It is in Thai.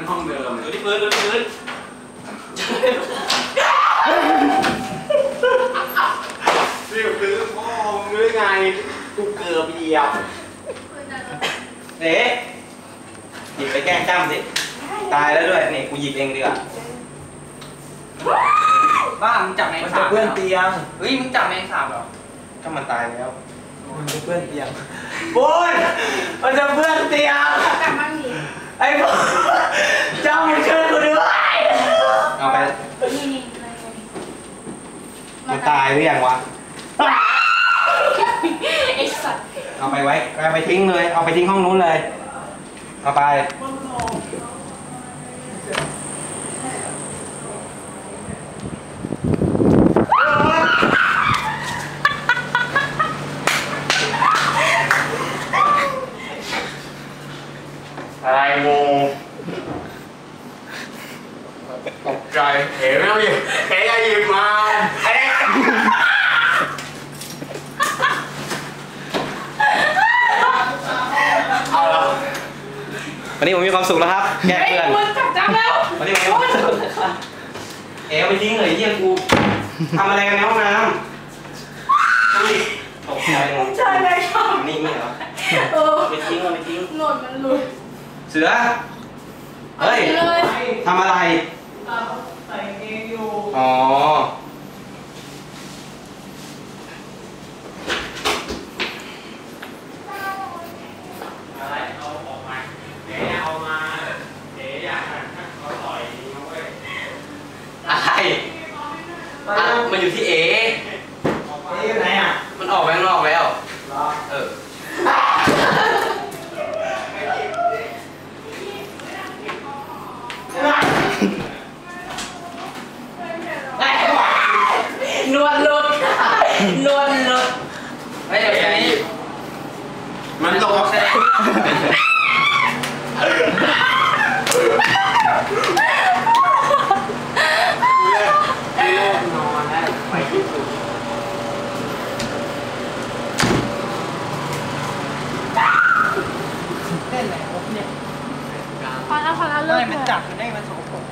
มันห้องเดิมดูที่พื้นดูที่พื้นนี่คือพ่อมึงหรือไงกูเกือบเหยียบเอ๊ะหยิบไปแกล้งจ้ำสิ ตายแล้วด้วยนี่กูหยิบเองดีกว่าบ้ามึงจับแมงมันสาจะบเพื่อนเตียงเฮ้ยมึงจับแมงสาบเหรอก็มันตายแล้ว มันจะเพื่อนเตียงบุญมันจะเพื่อนเตียง กลับบ้านดิ ไอ้บุญเจ้ามึงช่วยกูด้วยเอาไป นี่นี่อะไรไง มันตายหรือยังวะ ไอ้สัตว์เอาไปไว้เอาไปทิ้งเลย เอาไปทิ้งห้องนู้นเลย เอาไป อะไรโมตกใจเห็นไหมเอาหยิบเห็นไอ้หยิบมาเอ๊ะเอาละ วันนี้ผมมีความสุขแล้วครับ แก้ไอ้เพื่อนคุณจับจับแล้ว วันนี้ผมมีความสุขเอ๋เอาไปทิ้งเลยเยี่ยมกูทำอะไรกันในห้องน้ำดูดิตกใจหมดใช่เลยชอบนี่ไม่เหรอเออเอาไปทิ้งเอาไปทิ้งหนวดมันหลุด เสือ เฮ้ยอาไปเลยทำอะไรใส่เกงอยู่ อ๋อ อะไรเอาออกมาเดี๋ยวเอามาเดี๋ยวอยากเขาต่อยนะเว้ย อะไร อะมันอยู่ที่เอเอ๊ะอยู่ไหนอะมันออกไปข้างนอกแล้วรอเออหนวดหลุดหนวด ล่นแหละรยพอแล้วพอแล้วเลิกไม่มันจับมันได้มันสกปรก